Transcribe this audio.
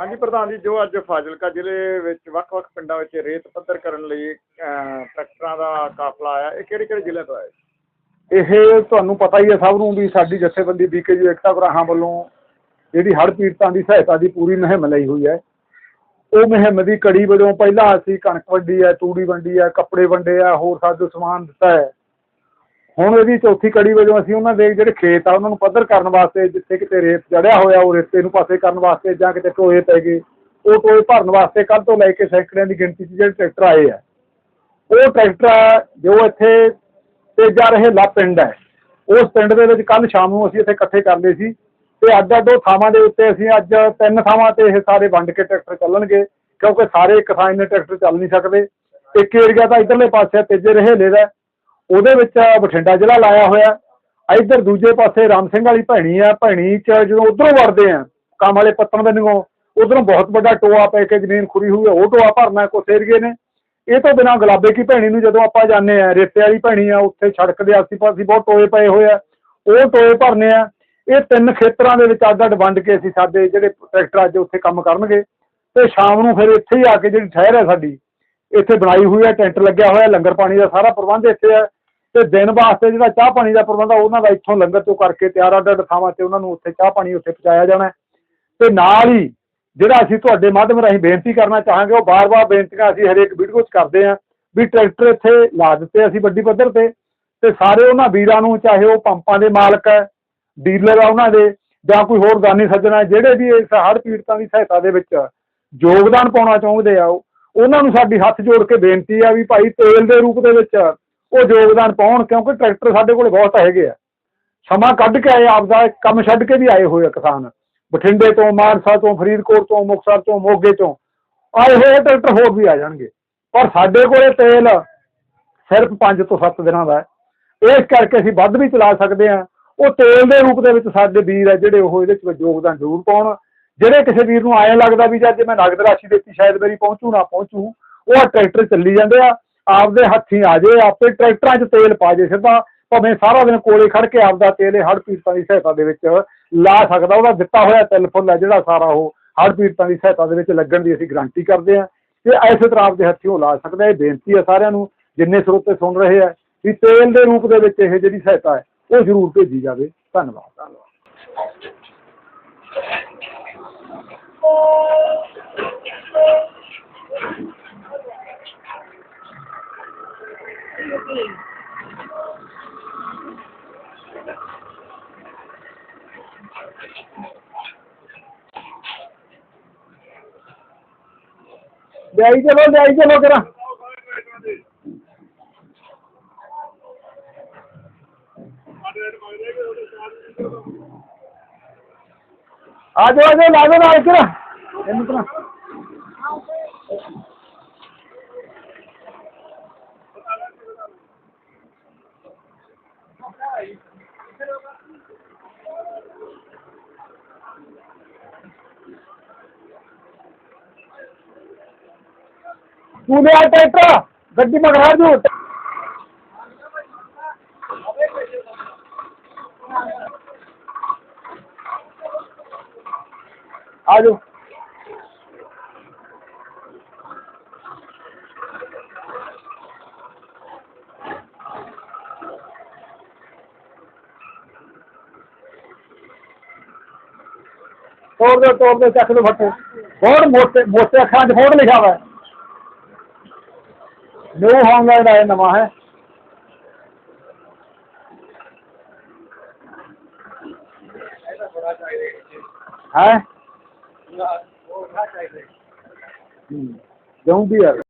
ਹਾਂਜੀ ਪ੍ਰਧਾਨ ਜੀ ਜੋ ਅੱਜ ਫਾਜ਼ਿਲਕਾ ਜ਼ਿਲ੍ਹੇ ਵਿੱਚ ਵੱਖ-ਵੱਖ ਪਿੰਡਾਂ ਵਿੱਚ ਰੇਤ ਪੱਧਰ ਕਰਨ ਲਈ ਅਹ, ਟਰੈਕਟਰਾਂ ਦਾ ਕਾਫਲਾ ਆਇਆ ਇਹ ਕਿਹੜੇ-ਕਿਹੜੇ ਜ਼ਿਲ੍ਹੇ ਤੋਂ ਆਇਆ ਇਹ ਤੁਹਾਨੂੰ ਪਤਾ ਹੀ ਹੈ ਸਭ ਨੂੰ ਵੀ ਸਾਡੀ ਜਥੇਬੰਦੀ ਬੀਕੇਯੂ ਏਕਤਾ ਗਰਾਹਾਂ ਵੱਲੋਂ ਜਿਹੜੀ ਹੜ੍ਹ ਪੀੜਤਾਂ ਦੀ ਸਹਾਇਤਾ ਦੀ ਪੂਰੀ ਮੁਹਿੰਮ ਲਈ ਹੋਈ ਹੈ। ਉਹ ਮੁਹਿੰਮ ਦੀ ਕੜੀ ਵਜੋਂ ਪਹਿਲਾਂ ਅਸੀਂ ਕਣਕ ਵੰਡੀ ਹੈ ਤੂੜੀ ਵੰਡੀ ਹੈ ਕੱਪੜੇ ਵੰਡੇ ਆ ਹੋਰ ਸਾਜੋ ਸਮਾਨ ਦਿੱਤਾ ਹੈ। ਹੁਣ ਇਹਦੀ ਚੌਥੀ ਕੜੀ ਵਜੋਂ ਅਸੀਂ ਉਹਨਾਂ ਦੇ ਜਿਹੜੇ ਖੇਤ ਆ, ਉਹਨਾਂ ਨੂੰ ਪੱਧਰ ਕਰਨ ਵਾਸਤੇ, ਜਿੱਥੇ ਕਿਤੇ ਰੇਤ ਚੜਿਆ ਹੋਇਆ, ਉਹ ਰੇਤੇ ਨੂੰ ਪਾਸੇ ਕਰਨ ਵਾਸਤੇ ਜਾਂ ਕਿਤੇ ਟੋਏ ਪੈ ਗਏ, ਉਹ ਟੋਏ ਭਰਨ ਵਾਸਤੇ ਕੱਲ ਤੋਂ ਲੈ ਕੇ ਸੈਂਕੜਿਆਂ ਦੀ ਗਿਣਤੀ 'ਚ ਜਿਹੜੇ ਟਰੈਕਟਰ ਆਏ ਆ। ਉਹ ਟਰੈਕਟਰ ਜੋ ਇੱਥੇ ਤੇਜਾ ਰਹੇ ਲਾ ਪਿੰਡ ਹੈ ਉਸ ਪਿੰਡ ਦੇ ਵਿੱਚ ਕੱਲ ਸ਼ਾਮ ਨੂੰ ਅਸੀਂ ਇੱਥੇ ਇਕੱਠੇ ਕਰਦੇ ਸੀ ਤੇ ਅੱਜ ਅੱਡ ਉਹ ਥਾਵਾਂ ਦੇ ਉੱਤੇ ਅਸੀਂ ਅੱਜ ਤਿੰਨ ਥਾਵਾਂ ਤੇ ਇਹ ਸਾਰੇ ਵੰਡ ਕੇ ਟਰੈਕਟਰ ਚੱਲਣਗੇ, ਕਿਉਂਕਿ ਸਾਰੇ ਕਿਸਾਨ ਨੇ ਟਰੈਕਟਰ ਚੱਲ ਨਹੀਂ ਸਕਦੇ। ਇੱਕ ਏਰੀਆ ਤਾਂ ਇਧਰਲੇ ਪਾਸੇ ਤੇਜੇ ਰਹੇਲੇ ਦਾ। ਉਹਦੇ ਵਿੱਚ ਬਠਿੰਡਾ ਜ਼ਿਲ੍ਹਾ ਲਾਇਆ ਹੋਇਆ। ਇੱਧਰ ਦੂਜੇ ਪਾਸੇ ਰਾਮ ਸਿੰਘ ਵਾਲੀ ਭੈਣੀ ਆ, ਭੈਣੀ ਚ ਜਦੋਂ ਉਧਰੋਂ ਵੜਦੇ ਆ, ਕੰਮ ਵਾਲੇ ਪੱਤਣ ਦੇ ਨਿਗੋਂ, ਉਧਰੋਂ ਬਹੁਤ ਵੱਡਾ ਟੋਆ ਪੈ ਕੇ ਜ਼ਮੀਨ ਖੁਰੀ ਹੋਈ ਹੈ ਉਹ ਟੋਆ ਭਰਨਾ ਕੁਛ ਏਰੀਏ ਨੇ। ਇਹ ਤੋਂ ਬਿਨਾਂ ਗੁਲਾਬੇ ਕੀ ਭੈਣੀ ਨੂੰ ਜਦੋਂ ਆਪਾਂ ਜਾਂਦੇ ਆ, ਰੇਤੇ ਵਾਲੀ ਭੈਣੀ ਆ, ਉੱਥੇ ਸੜਕ ਦੇ ਆਸੇ-ਪਾਸੇ ਬਹੁਤ ਟੋਏ ਪਏ ਹੋਏ ਆ, ਉਹ ਟੋਏ ਭਰਨੇ ਆ। ਇਹ ਤਿੰਨ ਖੇਤਰਾਂ ਦੇ ਵਿੱਚ ਅੱਡ-ਅੱਡ ਵੰਡ ਕੇ ਅਸੀਂ ਸਾਡੇ ਜਿਹੜੇ ਟਰੈਕਟਰ ਅੱਜ ਉੱਥੇ ਕੰਮ ਕਰਨਗੇ। ਤੇ ਸ਼ਾਮ ਨੂੰ ਫਿਰ ਇੱਥੇ ਹੀ ਆ ਕੇ ਜਿਹੜੀ ਠਹਿਰ ਹੈ ਸਾਡੀ ਇੱਥੇ ਬਣਾਈ ਹੋਈ ਹੈ ਟੈਂਟ ਲੱਗਿਆ ਹੋਇਆ ਲੰਗਰ ਪਾਣੀ ਦਾ ਸਾਰਾ ਪ੍ਰਬੰਧ ਇੱਥੇ ਹੈ। ਤੇ ਦਿਨ ਵਾਸਤੇ ਜਿਹੜਾ ਚਾਹ ਪਾਣੀ ਦਾ ਪ੍ਰਬੰਧ ਆ ਉਹਨਾਂ ਦਾ ਇੱਥੋਂ ਲੰਗਰ ਤੋਂ ਕਰਕੇ ਤਿਆਰ ਅੱਡ-ਅੱਡ ਥਾਵਾਂ ਤੇ ਉਹਨਾਂ ਨੂੰ ਉੱਥੇ ਚਾਹ ਪਾਣੀ ਉੱਥੇ ਪਹੁੰਚਾਇਆ ਜਾਣਾ ਤੇ ਨਾਲ ਹੀ ਜਿਹੜਾ ਅਸੀਂ ਤੁਹਾਡੇ ਮਾਧਿਅਮ ਰਾਹੀਂ ਬੇਨਤੀ ਕਰਨਾ ਚਾਹਾਂਗੇ ਉਹ ਬਾਰ-ਬਾਰ ਬੇਨਤੀਆਂ ਅਸੀਂ ਹਰੇਕ ਵੀਡੀਓ 'ਚ ਕਰਦੇ ਆਂ ਵੀ ਟਰੈਕਟਰ ਇੱਥੇ ਲਾ ਦਿੱਤੇ ਅਸੀਂ ਵੱਡੀ ਪੱਧਰ ਤੇ। ਤੇ ਸਾਰੇ ਉਹਨਾਂ ਵੀਰਾਂ ਨੂੰ ਚਾਹੇ ਉਹ ਪੰਪਾਂ ਦੇ ਮਾਲਕ ਹੈ ਡੀਲਰ ਆ ਉਹਨਾਂ ਦੇ ਜਾਂ ਕੋਈ ਹੋਰ ਦਾਨੀ ਸੱਜਣਾ ਹੈ, ਜਿਹੜੇ ਵੀ ਇਸ ਹੜ੍ਹ ਪੀੜਤਾਂ ਦੀ ਸਹਾਇਤਾ ਦੇ ਵਿੱਚ ਯੋਗਦਾਨ ਪਾਉਣਾ ਚਾਹੁੰਦੇ ਆ ਉਹ ਉਹਨਾਂ ਨੂੰ ਸਾਡੀ ਹੱਥ ਜੋੜ ਕੇ ਬੇਨਤੀ ਆ ਵੀ ਭਾਈ ਤੇਲ ਦੇ ਰੂਪ ਦੇ ਵਿੱਚ ਉਹ ਯੋਗਦਾਨ ਪਾਉਣ, ਕਿਉਂਕਿ ਟਰੈਕਟਰ ਸਾਡੇ ਕੋਲ ਬਹੁਤ ਹੈਗੇ ਆ। ਸਮਾਂ ਕੱਢ ਕੇ ਆਏ, ਆਪਦਾ ਕੰਮ ਛੱਡ ਕੇ ਵੀ ਆਏ ਹੋਏ ਆ ਕਿਸਾਨ। ਬਠਿੰਡੇ ਤੋਂ, ਮਾਨਸਾ ਤੋਂ, ਫਰੀਦਕੋਟ ਤੋਂ, ਮੁਕਤਸਰ ਤੋਂ, ਮੋਗੇ ਤੋਂ ਆਏ ਹੋਏ ਟਰੈਕਟਰ ਹੋਰ ਵੀ ਆ ਜਾਣਗੇ। ਪਰ ਸਾਡੇ ਕੋਲੇ ਤੇਲ ਸਿਰਫ 5 ਤੋਂ 7 ਦਿਨਾਂ ਦਾ ਹੈ। ਇਸ ਕਰਕੇ ਅਸੀਂ ਵੱਧ ਵੀ ਚਲਾ ਸਕਦੇ ਹਾਂ ਉਹ ਤੇਲ ਦੇ ਰੂਪ ਦੇ ਵਿੱਚ ਸਾਡੇ ਵੀਰ ਹੈ ਜਿਹੜੇ ਉਹ ਇਹਦੇ ਵਿੱਚ ਯੋਗਦਾਨ ਜ਼ਰੂਰ ਪਾਉਣ। ਜਿਹੜੇ ਕਿਸੇ ਵੀਰ ਨੂੰ ਐਂ ਲੱਗਦਾ ਵੀ ਜਦ ਜੇ ਮੈਂ ਨਗਦ ਰਾਸ਼ੀ ਦਿੱਤੀ, ਸ਼ਾਇਦ ਮੇਰੀ ਪਹੁੰਚੂ ਨਾ ਪਹੁੰਚੂ, ਉਹ ਟਰੈਕਟਰ ਚੱਲੀ ਜਾਂਦੇ ਆ, ਆਪਦੇ ਹੱਥੀਂ ਆ ਜੇ, ਆਪੇ ਟਰੈਕਟਰਾਂ 'ਚ ਤੇਲ ਪਾ ਜੇ, ਸਿੱਧਾ ਭਾਵੇਂ ਸਾਰਾ ਦਿਨ ਕੋਲੇ ਖੜ ਕੇ ਆਪਦਾ ਤੇਲ ਹੜ ਪੀੜਤਾਂ ਦੀ ਸਹਾਇਤਾ ਦੇ ਵਿੱਚ ਲਾ ਸਕਦਾ, ਉਹਦਾ ਦਿੱਤਾ ਹੋਇਆ ਤਿਲ ਫੁੱਲ ਹੈ ਜਿਹੜਾ ਸਾਰਾ ਉਹ ਹੜ ਪੀੜਤਾਂ ਦੀ ਸਹਾਇਤਾ ਦੇ ਵਿੱਚ ਲੱਗਣ ਦੀ ਅਸੀਂ ਗਰੰਟੀ ਕਰਦੇ ਹਾਂ ਤੇ ਐਸੇ ਤਰ੍ਹਾਂ ਆਪਦੇ ਹੱਥੀਂ ਉਹ ਲਾ ਸਕਦਾ, ਇਹ ਬੇਨਤੀ ਹੈ ਸਾਰਿਆਂ ਨੂੰ, ਜਿੰਨੇ ਸਰੋਤੇ ਸੁਣ ਰਹੇ ਆ, ਵੀ ਤੇਲ ਦੇ ਰੂਪ ਦੇ ਵਿੱਚ ਇਹ ਜਿਹੜੀ ਸਹਾਇਤਾ ਹੈ, ਉਹ ਜ਼ਰੂਰ ਭੇਜੀ ਜਾਵੇ। ਧੰਨਵਾਦ ਧੰਨਵਾਦ। ਜਾਈ ਚਲੋ ਜਾਈ ਚਲੋ ਕਰਾ ਆ ਜਾਓ ਆ ਜਾਓ, ਲਾ ਦੋ ਨਾਲ ਕਰਾ ਇਹਨੂੰ ਕਰਾ ਤੂੰ ਲੈ ਆ ਟਰੈਕਟਰ ਗੱਡੀ ਮਗਰਾ ਜੂ ਆ ਜਾਓ ਤੋੜ ਦੇ ਤੋੜ ਦੇ ਚੱਕ ਦੇ ਫੱਟੇ ਬਹੁਤ ਮੋਟੇ ਮੋਟੇ ਅੱਖਰਾਂ 'ਚ ਫੋੜ ਲਿਖਿਆ ਹੋਇਆ ਨਿਊ ਹਾਲੈਂਡ ਆਇਆ ਨਵਾਂ ਹੈ ਹੈ ਜੂੰ ਵੀ ਯਾਰ